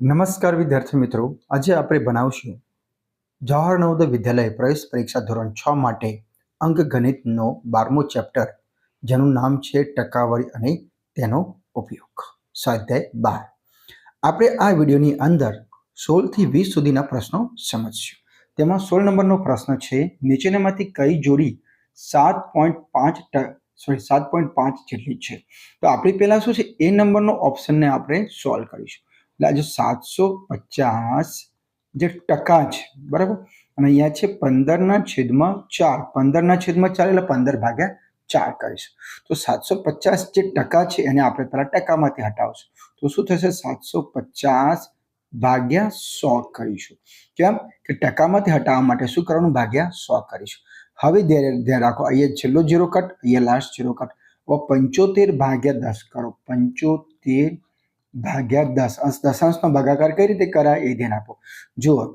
નમસ્કાર વિદ્યાર્થી મિત્રો. આજે આપણે બનાવશું જવાહર નવોદય વિદ્યાલય પ્રવેશ પરીક્ષા ધોરણ છ માટે અંક ગણિતનો બારમો ચેપ્ટર, જેનું નામ છે ટકાવારી અને તેનો ઉપયોગ. સ્વાધ્યાય બાર. આપણે આ વિડીયોની અંદર સોળથી વીસ સુધીના પ્રશ્નો સમજશું. તેમાં સોળ નંબરનો પ્રશ્ન છે, નીચેનામાંથી કઈ જોડી સાત પોઈન્ટ પાંચ સોરી સાત પોઈન્ટ પાંચ જેટલી છે? તો આપણે પહેલાં શું છે, એ નંબરનો ઓપ્શનને આપણે સોલ્વ કરીશું. એટલે આજે સાતસો પચાસ જે ટકા છે, બરાબર? અને અહીંયા છે પંદરના છેદમાં ચાર. પંદરના છેદમાં ચાર એટલે પંદર ભાગ્યા ચાર કરીશું. તો સાતસો પચાસ જે ટકા છે એને આપણે પહેલા ટકામાંથી હટાવશું. તો શું થશે? સાતસો પચાસ ભાગ્યા સો કરીશું. કેમ? કે ટકામાંથી હટાવવા માટે શું કરવાનું? ભાગ્યા સો કરીશું. હવે ધ્યાન રાખો, અહીંયા છેલ્લો જીરો કટ, અહીંયા લાસ્ટ જીરો કટ. પંચોતેર ભાગ્યા દસ કરો. પંચોતેર ભાગ્યા દસ. અંશ દશાંશનો ભાગાકાર કઈ રીતે કરાય એ ધ્યાન આપો. જુઓ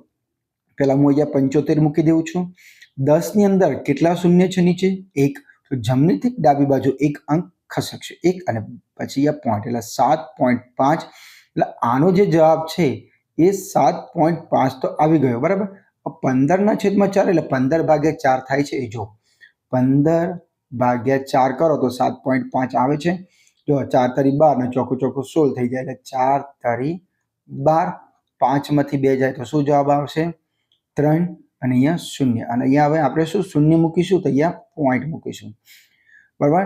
પહેલાં હું અહીંયા પંચોતેર મૂકી દઉં છું. દસની અંદર કેટલા શૂન્ય છે નીચે? એક. તો જમણીથી ડાબી બાજુ એક અંક ખસકશે. એક અને પછી આ પોઈન્ટ એટલે સાત પોઈન્ટ પાંચ. એટલે આનો જે જવાબ છે એ સાત પોઈન્ટ પાંચ તો આવી ગયો, બરાબર? પંદરના છેદમાં ચાર એટલે પંદર ભાગ્યા ચાર થાય છે. એ જો પંદર ભાગ્યા ચાર કરો તો સાત પોઈન્ટ પાંચ આવે છે. જો ચાર તારી બાર ને ચોખ્ખું ચોખ્ખું સોળ થઈ જાય એટલે ચાર તારી બાર પાંચમાંથી બે જાય તો શું જવાબ આવશે? ત્રણ અને અહીંયા શૂન્ય. અને અહીંયા હવે આપણે શું શૂન્ય મૂકીશું? તો અહીંયા પોઈન્ટ મૂકીશું. બરાબર?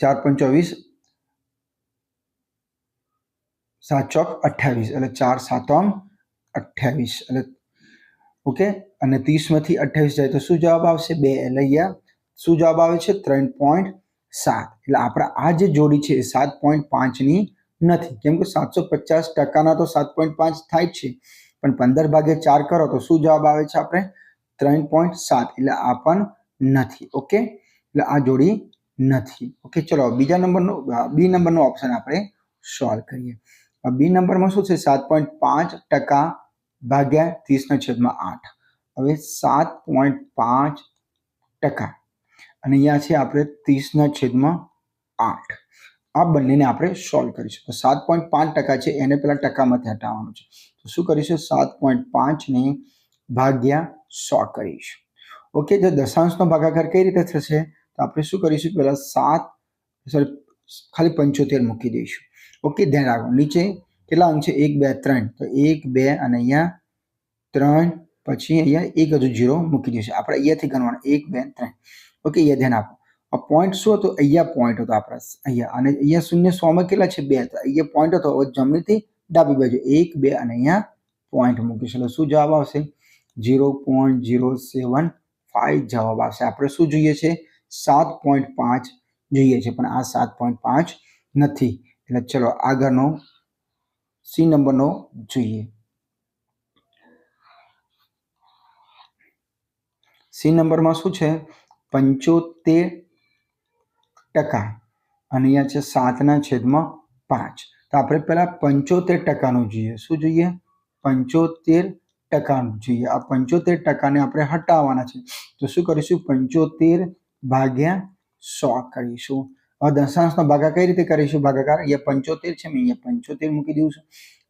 ચાર પંચોવીસ સાત ચોક અઠ્યાવીસ એટલે ચાર સાતમ અઠ્યાવીસ એટલે ઓકે? અને ત્રીસમાંથી અઠ્યાવીસ જાય તો શું જવાબ આવશે? બે. એટલે અહીંયા શું જવાબ આવે છે? ત્રણ પોઈન્ટ સાત. એટલે આપણા આ જે જોડી છે એ સાત પોઈન્ટ પાંચની નથી. કેમ કે સાતસો પચાસ ટકાના તો સાત પોઈન્ટ પાંચ થાય છે. પણ પંદર ભાગે ચાર કરો તો શું જવાબ આવે છે આપણે? ત્રણ પોઈન્ટ સાત. એટલે આ પણ નથી. ઓકે? એટલે આ જોડી નથી. ઓકે, ચલો, બીજા નંબરનો બી નંબરનો ઓપ્શન આપણે સોલ્વ કરીએ. બી નંબરમાં શું છે? સાત પોઈન્ટ પાંચ ટકા ભાગ્યા ત્રીસના છેદમાં આઠ. હવે સાત પોઈન્ટ પાંચ ટકા. અને અહીંયા છે આપણે ત્રીસના છેદમાં આઠ. આ બંનેને આપણે સોલ્વ કરીશું. તો સાત પોઈન્ટ પાંચ ટકા છે, એને પહેલાં ટકામાંથી હટાવવાનું છે. તો શું કરીશું? સાત પોઈન્ટ પાંચને ભાગ્યા સો કરીશું. ઓકે જો દશાંશનો ભાગાકાર કઈ રીતે થશે? તો આપણે શું કરીશું? પહેલાં સાત સોરી ખાલી પંચોતેર મૂકી દઈશું. ઓકે ધ્યાન રાખો. નીચે કેટલા અંક છે? એક, બે, ત્રણ. તો એક, બે અને અહીંયા ત્રણ, પછી અહીંયા એક હજુ જીરો મૂકી દઈશું. આપણે અહીંયાથી ગણવાનું. એક, બે, ત્રણ. ઓકે, અહીંયા ધ્યાન આપો. આ પોઈન્ટ શું હતો? અહીંયા પોઈન્ટ હતો આપણા અહીંયા. અને અહીંયા શૂન્ય સોમાં કેટલા છે? બે. તો અહીંયા પોઈન્ટ હતો, હવે જમણીથી ડાબી બાજુ. એક, બે અને અહીંયા પોઈન્ટ મૂકીશું એટલે શું જવાબ આવશે? Zero point zero seven five જવાબ આવશે. આપણે શું જોઈએ છે? સાત પોઈન્ટ પાંચ જોઈએ છે, પણ આ સાત પોઈન્ટ પાંચ નથી. એટલે ચલો, આગળનો સી નંબરનો જોઈએ. સી નંબરમાં શું છે? પંચોતેર ટકા. અને અહીંયા છે સાતના છેદમાં પાંચ. તો આપણે પહેલાં પંચોતેર ટકાનું જોઈએ. શું જોઈએ? પંચોતેર ટકાનું જોઈએ. આ પંચોતેર ટકાને આપણે હટાવવાના છે. તો શું કરીશું? પંચોતેર ભાગ્યા સો કરીશું. હવે દશાંશનો ભાગા કઈ રીતે કરીશું? ભાગાકાર. અહીંયા પંચોતેર છે. મેં અહીંયા પંચોતેર મૂકી દઉં છું.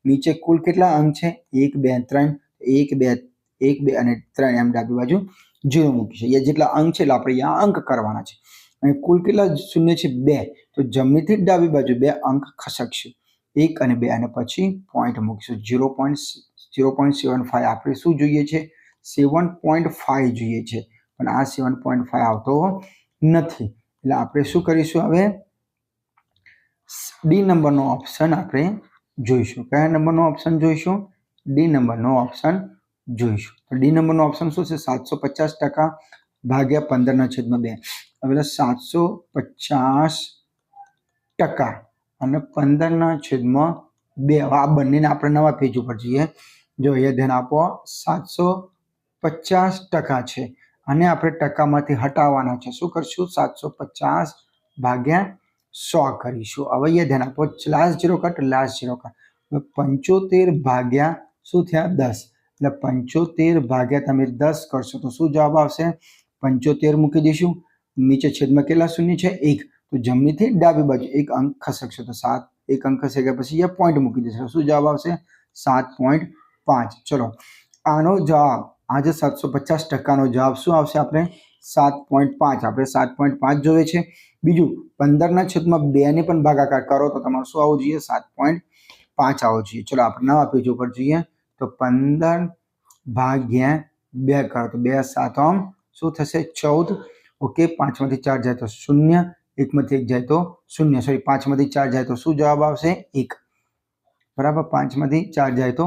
નીચે કુલ કેટલા અંક છે? એક, બે, ત્રણ. એક, બે એક, બે અને ત્રણ એમ ડાબી બાજુ. જીરો મૂકી છે. અહીંયા જેટલા અંક છે એટલે આપણે અહીંયા અંક કરવાના છે. અને કુલ કેટલા શૂન્ય છે? બે. તો જમણીથી ડાબી બાજુ બે અંક ખસકશે. એક અને બે. અને પછી પોઈન્ટ મૂકીશું. Zero point zero point seven five આપણે શું જોઈએ છે? સેવન પોઈન્ટ ફાઈવ જોઈએ છે. પણ આ સેવન પોઈન્ટ ફાઈવ આવતો નથી. એટલે આપણે શું કરીશું હવે? ડી નંબરનો ઓપ્શન આપણે જોઈશું. કયા નંબરનો ઓપ્શન જોઈશું? ડી નંબરનો ઓપ્શન જોઈશું. તો ડી નંબરનો ઓપ્શન શું છે? સાતસો પચાસ ટકા ભાગ્યા પંદરના છેદમાં બે. હવે સાતસો પચાસ ટકા અને પંદરના છેદમાં બે. આ બંનેને આપણે નવા પેજ ઉપર જઈએ. જો અહીંયા ધ્યાન આપો, સાતસો પચાસ ટકા છે અને આપણે ટકામાંથી હટાવવાના છે. શું કરશું? સાતસો પચાસ ભાગ્યા સો કરીશું. હવે અહીંયા ધ્યાન આપો last zero cut last zero cut પંચોતેર ભાગ્યા શું થયા? દસ. એટલે પંચોતેર ભાગ્યા તમે દસ કરશો તો શું જવાબ આવશે? પંચોતેર મૂકી દઈશું. નીચે છેદમાં કેટલા શૂન્ય છે? એક. તો જમણીથી ડાબી બાજુ એક અંક ખસકશે તો સાત. એક અંક ખસે ગયા પછી અહીંયા પોઈન્ટ મૂકી દેશો. શું જવાબ આવશે? સાત પોઈન્ટ પાંચ. ચલો. આનો જવાબ, આજે સાતસો પચાસ ટકાનો જવાબ શું આવશે આપણે? સાત પોઈન્ટ પાંચ. આપણે સાત પોઈન્ટ પાંચ જોઈએ છે. બીજું, પંદરના છેદમાં બેને પણ ભાગાકાર કરો તો તમારે શું આવવું જોઈએ? સાત પોઈન્ટ પાંચ આવવું જોઈએ. ચલો, આપણે નવા પેજ ઉપર જઈએ. તો પંદર ભાગ્યા બે કરો તો બે સાત આમ શું થશે? ચૌદ. ઓકે, પાંચમાંથી ચાર જાય તો શૂન્ય. એકમાંથી એક જાય તો શૂન્ય. સોરી પાંચમાંથી ચાર જાય તો શું જવાબ આવશે? એક. બરાબર, પાંચમાંથી ચાર જાય તો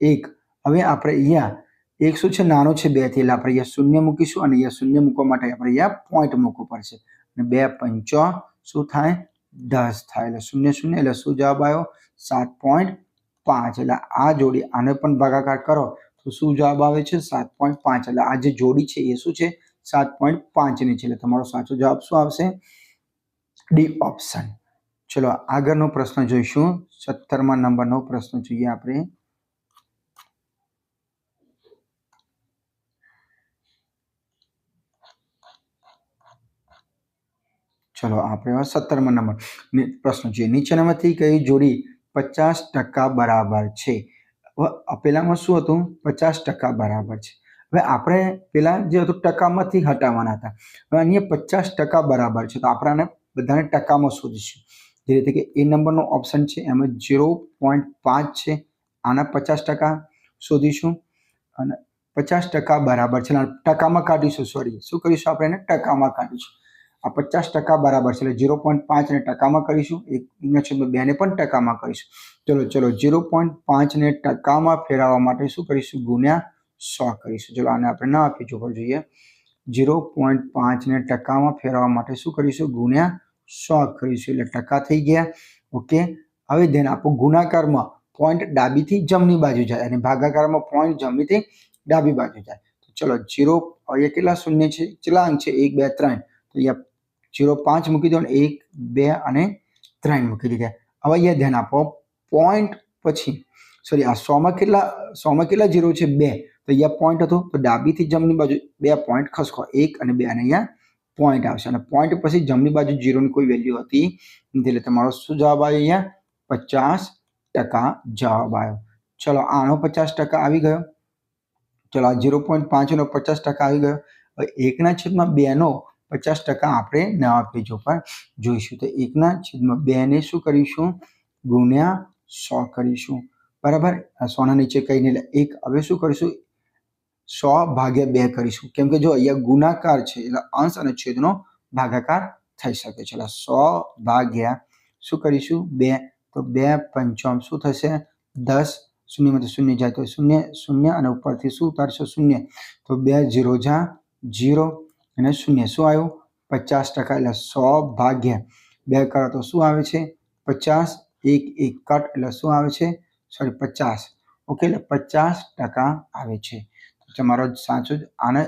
એક. હવે આપણે અહીંયા, એક શું છે? નાનો છે બેથી, એટલે આપણે અહીંયા શૂન્ય મૂકીશું અને અહીંયા શૂન્ય મૂકવા માટે આપણે અહીંયા પોઈન્ટ મૂકવું પડશે. અને બે પંચો શું થાય? દસ થાય. એટલે શૂન્ય શૂન્ય. એટલે શું જવાબ આવ્યો? સાત પોઈન્ટ પાંચ એટલે આ જોડી આને પણ ભાગાકાર કરો તો શું જવાબ આવે છે? સાત પોઈન્ટ પાંચ એટલે આ જે જોડી છે એ શું છે? સાત પોઈન્ટ પાંચની છે એટલે તમારો સાચો જવાબ શું આવશે? D option. ચલો આગળનો પ્રશ્ન જોઈશું. સત્તરમાં નંબરનો પ્રશ્ન જોઈએ આપણે. ચલો આપણે સત્તરમાં નંબર પ્રશ્ન જોઈએ. નીચેનામાંથી કઈ જોડી પચાસ ટકા બરાબર છે. પેલામાં શું હતું? પચાસ ટકા બરાબર છે. હવે આપણે પેલા જે હતું ટકામાંથી હટાવવાના હતા. હવે અહીંયા પચાસ ટકા બરાબર છે. તો આપણે આને બધાને ટકામાં શોધીશું. જે રીતે કે એ નંબરનો ઓપ્શન છે, એમાં ઝીરો પોઈન્ટ પાંચ છે. આના પચાસ ટકા શોધીશું. અને પચાસ ટકા બરાબર છે. ટકામાં કાઢીશું, સોરી. શું કરીશું આપણે એને? ટકામાં કાઢીશું. આ પચાસ ટકા બરાબર છે. એટલે ઝીરો પોઈન્ટ પાંચને ટકામાં કરીશું. એક છે બેને પણ ટકામાં કરીશું. ચલો ચલો ઝીરો પોઈન્ટ પાંચને ટકામાં ફેરવવા માટે શું કરીશું? ગુણ્યા સો કરીશું. ચલો, આને આપણે ના આપી જોવા જોઈએ. ઝીરો પોઈન્ટ પાંચને ટકામાં ફેરવવા માટે શું કરીશું? ગુણ્યા સો કરીશું. એટલે ટકા થઈ ગયા. ઓકે? હવે ધ્યાન આપો, ગુણાકારમાં પોઈન્ટ ડાબીથી જમણી બાજુ જાય અને ભાગાકારમાં પોઈન્ટ જમણીથી ડાબી બાજુ જાય. તો ચલો ઝીરો અહીંયા કેટલા શૂન્ય છે? કેટલા અંક છે. એક, બે, ત્રણ. તો અહીંયા ઝીરો પાંચ મૂકી દો અને એક, બે અને ત્રણ મૂકી દીધા. હવે અહીંયા ધ્યાન આપો પોઈન્ટ પછી સોરી આ સોમાં કેટલા સોમાં કેટલા ઝીરો છે? બે. તો અહીંયા પોઈન્ટ હતો, તો ડાબીથી જમણી બાજુ બે પોઈન્ટ ખસકો એક અને બે. અને અહીંયા પોઈન્ટ આવશે. અને પોઈન્ટ પછી જમણી બાજુ ઝીરોની કોઈ વેલ્યુ હતી નથી. એટલે તમારો શું જવાબ આવ્યો અહીંયા? પચાસ ટકા જવાબ આવ્યો. ચલો, આનો પચાસ ટકા આવી ગયો. ચલો, આ ઝીરો પોઈન્ટ પાંચનો પચાસ ટકા આવી ગયો. એકના છેદમાં બેનો પચાસ ટકા આપણે નવા પેજ ઉપર જોઈશું. તો એકના છેદમાં બેને શું કરીશું? ગુણ્યા સો કરીશું. બરાબર? સોના નીચે કહીને એક હવે શું કરીશું? સો ભાગ્યા બે કરીશું. કેમ કે જો અહીંયા ગુણાકાર છે, એટલે અંશ અને છેદનો ભાગાકાર થઈ શકે છે. એટલે સો ભાગ્યા શું કરીશું? બે. તો બે પંચમ શું થશે? દસ. શૂન્યમાંથી શૂન્ય જાય તો શૂન્ય શૂન્ય અને ઉપરથી શું ઉતારશો? શૂન્ય. તો બે જીરો જા, જીરો. અને શૂન્ય. શું આવ્યું? પચાસ ટકા એટલે સો ભાગ્યા. બે કરો તો શું આવે છે? પચાસ. એક એક કટ એટલે શું આવે છે? સોરી, પચાસ. ઓકે, એટલે પચાસ ટકા આવે છે. તો તમારો સાચો જ આને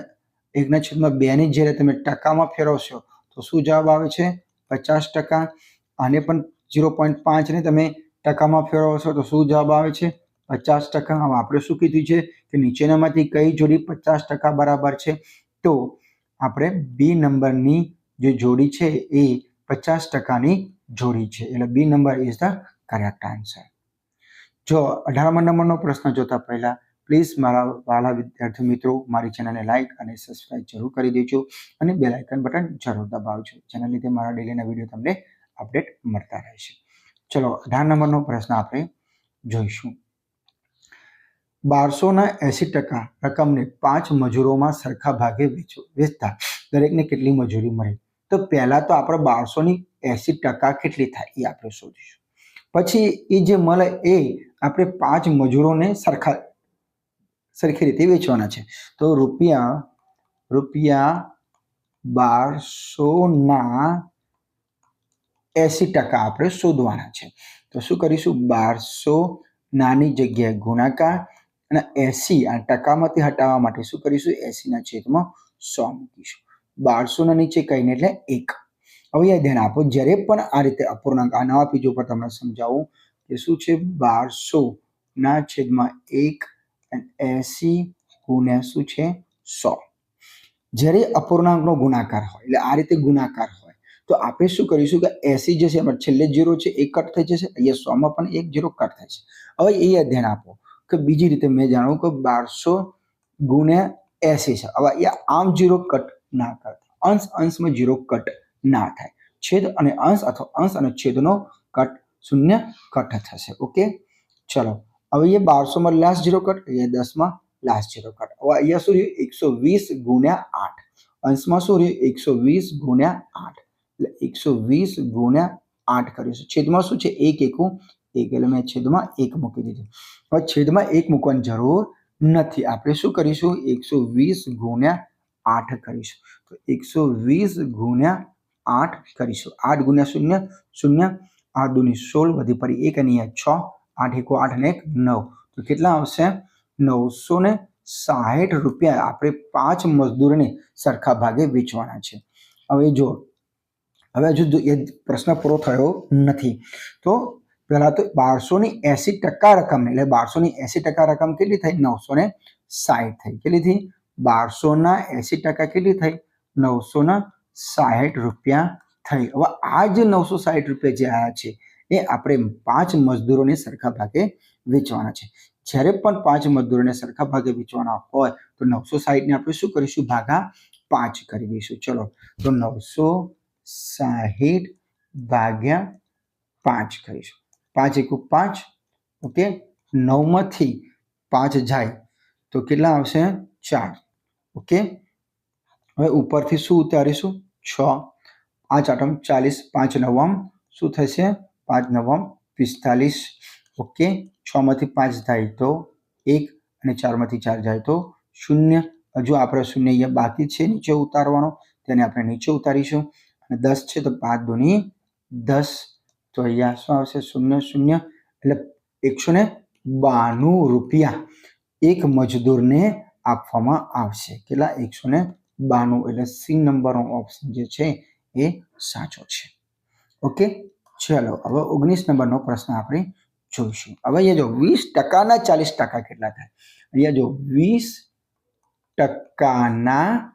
એકના છેદમાં બેની જ્યારે તમે ટકામાં ફેરવશો, તો શું જવાબ આવે છે? પચાસ ટકા. આને પણ ઝીરો પોઈન્ટ પાંચને તમે ટકામાં ફેરવશો, તો શું જવાબ આવે છે? પચાસ ટકા. હવે આપણે શું કીધું છે? કે નીચેનામાંથી કઈ જોડી પચાસ ટકા બરાબર છે? તો આપણે બી નંબરની જે જોડી છે એ પચાસ ટકાની જોડી છે. એટલે B number is the correct answer જો અઢારમા નંબરનો પ્રશ્ન જોતા પહેલા પ્લીઝ મારા વાલા વિદ્યાર્થી મિત્રો, મારી ચેનલને લાઇક અને સબસ્ક્રાઇબ જરૂર કરી દેજો અને બેલ આઇકન બટન જરૂર દબાવજો. જેના લીધે મારા ડેલીના વીડિયો તમને અપડેટ મળતા રહેશે. ચલો, અઢાર નંબરનો પ્રશ્ન આપણે જોઈશું. બારસોના એંસી ટકા રકમને પાંચ મજૂરોમાં સરખા ભાગે વેચો, વેચતા દરેકને કેટલી મજૂરી મળે? તો પહેલાં તો આપણે બારસોની એંસી ટકા કેટલી થાય એ આપણે શોધીશું. પછી એ જે મળે એ આપણે પાંચ મજૂરોને સરખા, સરખી રીતે વેચવાના છે. તો રૂપિયા રૂપિયા બારસોના એંસી ટકા આપણે શોધવાના છે. તો શું કરીશું? બારસો નાની જગ્યાએ ગુણાકાર અને એસી આ ટકામાંથી હટાવવા માટે શું કરીશું? એસીના છેદમાં સો મૂકીશું. બારસોના નીચે કહીને એટલે એક. હવે એ ધ્યાન આપો, જ્યારે પણ આ રીતે અપૂર્ણાંક આ નવા પેજ ઉપર તમને સમજાવું કે શું છે? બારસો ના છેદમાં એક એસી ગુણ્યા શું છે? સો. જ્યારે અપૂર્ણાંકનો ગુણાકાર હોય, એટલે આ રીતે ગુણાકાર હોય, તો આપણે શું કરીશું કે એસી જે છે એમાં છેલ્લે જીરો છે, એ કટ થઈ જશે. અહીંયા સોમાં પણ એક જીરો કટ થાય છે. હવે એ ધ્યાન આપો કે બીજી રીતે મેં જાણવું કે બારસો ગુણ્યા એસી છે. હવે અહીંયા આમ જીરો કટ ના કરતા અંશ અંશમાં જીરો કટ ના થાય. છેદ અને અંશ અથવા અંશ અને છેદનો કટ શૂન્ય કટ થશે. ઓકે? ચલો. હવે એ બારસોમાં લાસ્ટ જીરો કટ અહીંયા દસમાં લાસ્ટ જીરો કટ હવે અહીંયા શું રહ્યું? એકસો વીસ ગુણ્યા આઠ. અંશમાં શું રહ્યું? એકસો વીસ ગુણ્યા આઠ. એટલે એકસો વીસ ગુણ્યા આઠ કરીશું છેદમાં શું છે? એક એકું એક એટલે મેં છેદમાં એક મૂકી દીધું. હવે છેદમાં એક મૂકવાની જરૂર નથી. આપણે શું કરીશું? એકસો વીસ ગુણ્યા આઠ કરીશું. તો એકસો વીસ ગુણ્યા આઠ કરીશું. આઠ ગુણ્યા શૂન્ય શૂન્ય, આઠ દુની સોળ વધી પડી એક અને છ, આઠ એકો આઠ અને એક નવ. તો કેટલા આવશે? નવસો ને સાહીઠ રૂપિયા આપણે પાંચ મજદૂરને સરખા ભાગે વેચવાના છે. હવે જો, હવે હજુ પ્રશ્ન પૂરો થયો નથી. તો પહેલા તો બારસો ની એસી ટકા રકમ, એટલે બારસો ની એસી ટકા રકમ કેટલી થઈ? નવસો ને સાહીઠ થઈ. કેટલી થઈ? બારસો ના એસી ટકા કેટલી થઈ? નવસો ના સાહીઠ રૂપિયા થઈ. હવે આ જે નવસો સાહીઠ રૂપિયા જે આવ્યા છે, એ આપણે પાંચ મજદૂરોને સરખા ભાગે વેચવાના છે. જ્યારે પણ પાંચ મજદૂરોને સરખા ભાગે વેચવાના હોય, તો નવસો સાહીઠને આપણે શું કરીશું? ભાગા પાંચ કરી દઈશું. ચલો, તો નવસો સાહીઠ ભાગ્યા પાંચ કરીશું. પાંચ એકુ પાંચ, ઓકે? નવમાંથી પાંચ જાય તો કેટલા આવશે? ચાર, ઓકે? હવે ઉપરથી શું ઉતારીશું? છ. પાંચ આઠમ ચાલીસ, પાંચ નવમ. શું થશે? પાંચ નવમ, પિસ્તાલીસ, ઓકે? છમાંથી પાંચ જાય તો એક અને ચારમાંથી ચાર જાય તો શૂન્ય. હજુ આપણે શૂન્ય અહીંયા બાકી છે, નીચે ઉતારવાનો. તેને આપણે નીચે ઉતારીશું. અને દસ છે તો પાંચ દોની દસ. તો અહીંયા શું આવશે? શૂન્ય શૂન્ય, એટલે એકસો ને બાણું રૂપિયા એક મજદૂરને આપવામાં આવશે. કેટલા? એકસો ને બાણું. એટલે સી નંબરનો ઓપ્શન જે છે એ સાચો છે. ઓકે? ચલો, હવે ઓગણીસ નંબરનો પ્રશ્ન આપણે જોઈશું. હવે અહીંયા જો વીસ ટકાના ચાલીસ ટકા કેટલા થાય? અહીંયા જો વીસ ટકાના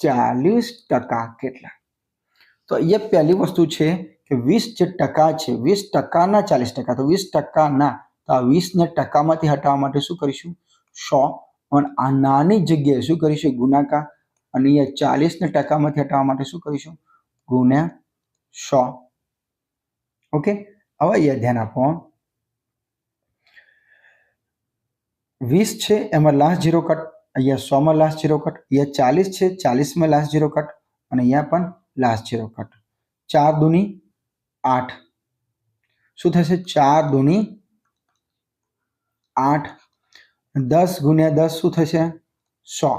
ચાલીસ ટકા કેટલા? તો અહીંયા પહેલી વસ્તુ છે કે વીસ જે ટકા છે, વીસ ટકાના ચાલીસ ટકા, તો વીસ ટકાના, તો આ વીસને ટકામાંથી હટાવવા માટે શું કરીશું? સો. પણ આ નાની જગ્યાએ શું કરીશું? ગુણાકાર. અને અહીંયા ચાલીસને ટકામાંથી હટાવવા માટે શું કરીશું? ગુણ્યા સો. ઓકે? હવે અહીંયા ધ્યાન આપો. વીસ છે, એમાં લાસ્ટ જીરો કટ અહીંયા સોમાં લાસ્ટ જીરો કટ અહીંયા ચાલીસ છે, ચાલીસમાં લાસ્ટ જીરો કટ અને અહીંયા પણ લાસ્ટ જીરો કટ ચાર દુની આઠ. શું થશે? ચાર દુની આઠ. દસ ગુણ્યા દસ શું થશે? સો.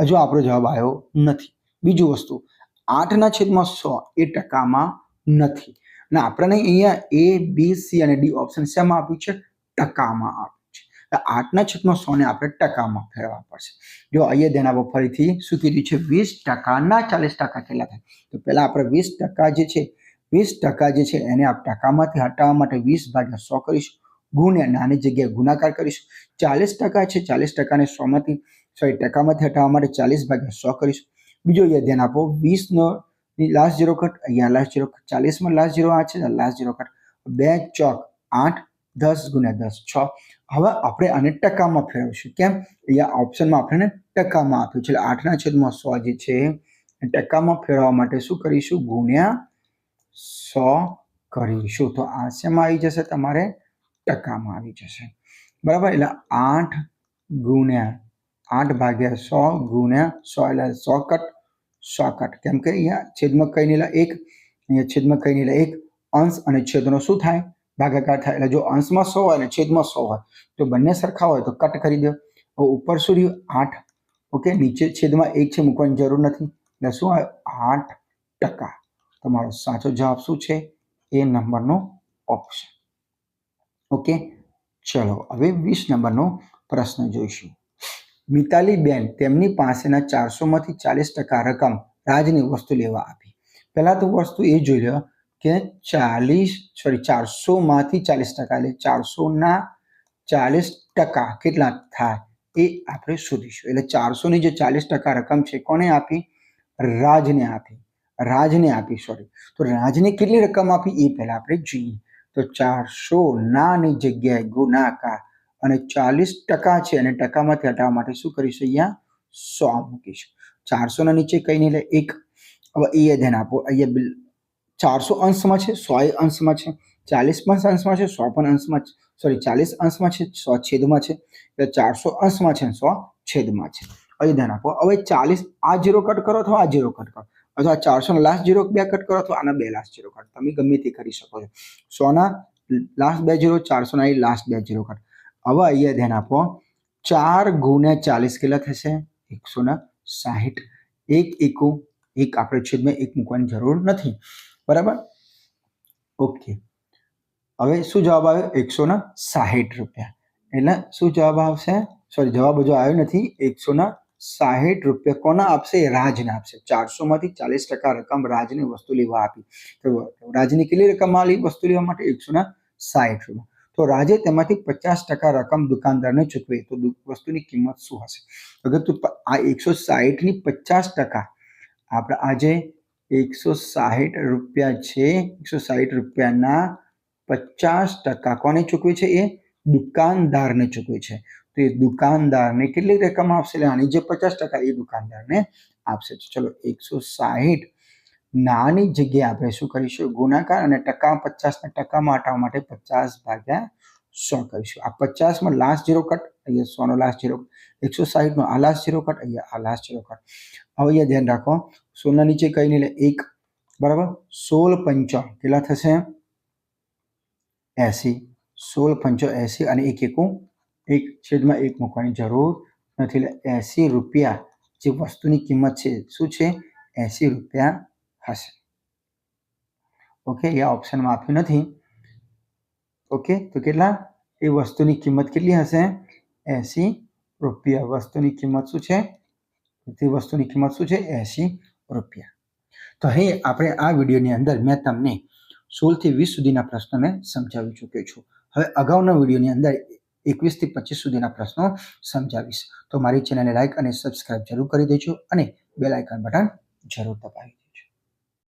હજુ આપણો જવાબ આવ્યો નથી. બીજું વસ્તુ, આઠના છેદમાં સો એ ટકામાં નથી. અને આપણને અહીંયા એ બી સી અને ડી ઓપ્શન શેમાં આપ્યું છે? ટકામાં આપ્યું છે. આઠના છેદમાં સો ને આપણે ટકામાં ફેરવા પડશે. જો અહીંયા ધ્યાન આપો, ફરીથી શું કીધું છે? વીસ ટકાના ચાલીસ ટકા કેટલા થાય? તો પહેલા આપણે વીસ ટકા જે છે વીસ ટકા જે છે એને આપ ટકામાંથી હટાવવા માટે વીસ ભાગ્યા સો કરીશું. ગુણ્યા નાની જગ્યાએ ગુણાકાર કરીશું. ચાલીસ ટકા છે, ચાલીસ ટકાને સોમાંથી સોરી ટકામાંથી હટાવવા માટે ચાલીસ ભાગ્યા સો કરીશું. બીજો અહીંયા ધ્યાન આપો, વીસનો લાસ્ટ ઝીરો કટ અહીંયા લાસ્ટ ઝીરો કટ ચાલીસમાં લાસ્ટ ઝીરો આ છે લાસ્ટ ઝીરો કટ બે ચોક આઠ, દસ ગુણ્યા દસ, છ. હવે આપણે આને ટકામાં ફેરવીશું. કેમ? અહીંયા ઓપ્શનમાં આપણને ટકામાં આપ્યું છે. એટલે આઠના છેદમાં સો જે છે ટકામાં ફેરવવા માટે શું કરીશું? ગુણ્યા સો કરીશું. તો આ શેમાં આવી જશે તમારે ટકામાં આવી જશે. બરાબર? એટલે આઠ ગુણ્યા આઠ ભાગ્યા સો ગુણ્યા સો. એટલે સો કટ સો કટ કેમ કે અહીંયા છેદમાં કઈ નીલા એક, અહીંયા છેદમાં કઈ નીલા એક અંશ અને છેદનો શું થાય? ભાગાકાર થાય. એટલે જો અંશમાં સો હોય અને છેદમાં સો હોય, તો બંને સરખા હોય તો કટ કરી દો. ઉપર શું રહ્યું? આઠ. ઓકે? નીચે છેદમાં એક છે, મૂકવાની જરૂર નથી. એટલે શું આવે? આઠ ટકા. તમારો સાચો જવાબ શું છે? એ નંબરનો ઓપ્શન ઓકે ચલો, હવે વીસ નંબરનો પ્રશ્ન જોઈશું. મિતાલી બેન, તેમની પાસેના ચારસોમાંથી ચાલીસ ટકા રકમ રાજની વસ્તુ લેવા આપી. પહેલાં તો વસ્તુ એ જોઈ લો કે ચાલીસ સોરી ચારસોમાંથી ચાલીસ ટકા એટલે ચારસોના ચાલીસ ટકા કેટલા થાય એ આપણે શોધીશું. એટલે ચારસોની જે ચાલીસ ટકા રકમ છે, કોને આપી? રાજને આપી. રાજને આપી સોરી તો રાજને કેટલી રકમ આપી? એ પહેલા આપણે જોઈએ. તો ચારસો નાની જગ્યાએ ગુણાકાર અને ચાલીસ ટકા છે અને ટકામાંથી હટાવવા માટે શું કરીશું અહીંયા? સો મૂકીશું. ચારસો ના નીચે કઈ નહીં એટલે એક. હવે એ ધ્યાન આપો, અહીંયા બિલ ચારસો અંશમાં છે, સો એ અંશમાં છે, ચાલીસ પણ અંશમાં છે, સો પણ અંશમાં છે સોરી ચાલીસ અંશમાં છે, સો છેદમાં છે, એટલે ચારસો અંશમાં છે સો છેદમાં છે. અહીં ધ્યાન આપો, હવે ચાલીસ આ જીરો કટ કરો અથવા આ જીરો કટ કરો? અથવા ચારસો લાસ્ટ જીરો બે કટ કરો અથવા આના બે લાસ્ટ જીરો કટ તમે ગમે તે કરી શકો છો. સોના લાસ્ટ બે જીરો ચારસો ના લાસ્ટ બે જીરો કટ હવે અહીંયા ધ્યાન આપો. ચાર ગુણ્યા ચાલીસ કેટલા થશે? એકસો ને સાહીઠ. એક એકુ, એક આપણે છેદમાં એક મૂકવાની જરૂર નથી. બરાબર? ઓકે. હવે શું જવાબ આવ્યો? એકસો ને સાહીઠ રૂપિયા. એટલે શું જવાબ આવશે? સોરી જવાબ હજુ આવ્યો નથી. એકસો ના સાહીઠ રૂપિયા કોના આપશે? રાજને આપશે. ચારસો માંથી ચાલીસ ટકા રકમ રાજને વસ્તુ લેવા આપી. તો રાજની કેટલી રકમ આલી વસ્તુ લેવા માટે? એકસો ના સાહીઠ રૂપિયા. તો રાજે તેમાંથી પચાસ ટકા રકમ દુકાનદારને ચૂકવી. તો વસ્તુની કિંમત શું હશે? અગર તું આ એકસો સાહીઠની પચાસ ટકા, આપણે આજે એકસો સાહીઠ રૂપિયા છે, એકસો સાહીઠ રૂપિયાના પચાસ ટકા કોને ચૂકવી છે એ? દુકાનદારને ચૂકવી છે. તો એ દુકાનદારને કેટલી રકમ આપશે એટલે આની જે પચાસ ટકા એ દુકાનદારને આપશે તો ચલો એકસો સાહીઠ નાની જગ્યાએ આપણે શું કરીશું ગુણાકાર અને ટકા પચાસના ટકામાં હટાવવા માટે પચાસ ભાગ્યા સો કરીશું આ પચાસમાં લાસ્ટ જીરો કટ અહીંયા સોનો લાસ્ટ જીરો એકસો સાહીઠનો આ લાસ્ટ જીરો કટ અહીંયા આ લાસ્ટ જીરો કટ હવે અહીંયા ધ્યાન રાખો સોના નીચે કઈ નહીં એટલે એક બરાબર સોળ પંચો કેટલા થશે એસી સોળ પંચો એસી અને એક એકું એક છેદમાં એક મૂકવાની જરૂર નથી. એટલે એસી રૂપિયા જે વસ્તુની કિંમત છે, શું છે? એસી રૂપિયા હશે. ઓકે, એ ઓપ્શનમાં આપ્યું નથી. ઓકે, તો કેટલા? એ વસ્તુની કિંમત કેટલી હશે? એસી રૂપિયા. વસ્તુની કિંમત શું છે? તે વસ્તુની કિંમત શું છે? એસી રૂપિયા. તો અહીં આપણે આ વિડીયોની અંદર મેં તમને સોળથી વીસ સુધીના પ્રશ્નો મેં સમજાવી ચૂક્યો છું. હવે અગાઉના વિડીયોની અંદર એકવીસથી પચીસ સુધીના પ્રશ્નો સમજાવીશ. તો મારી ચેનલને લાઇક અને સબસ્ક્રાઇબ જરૂર કરી દેજો અને બેલ આઇકન બટન જરૂર દબાવી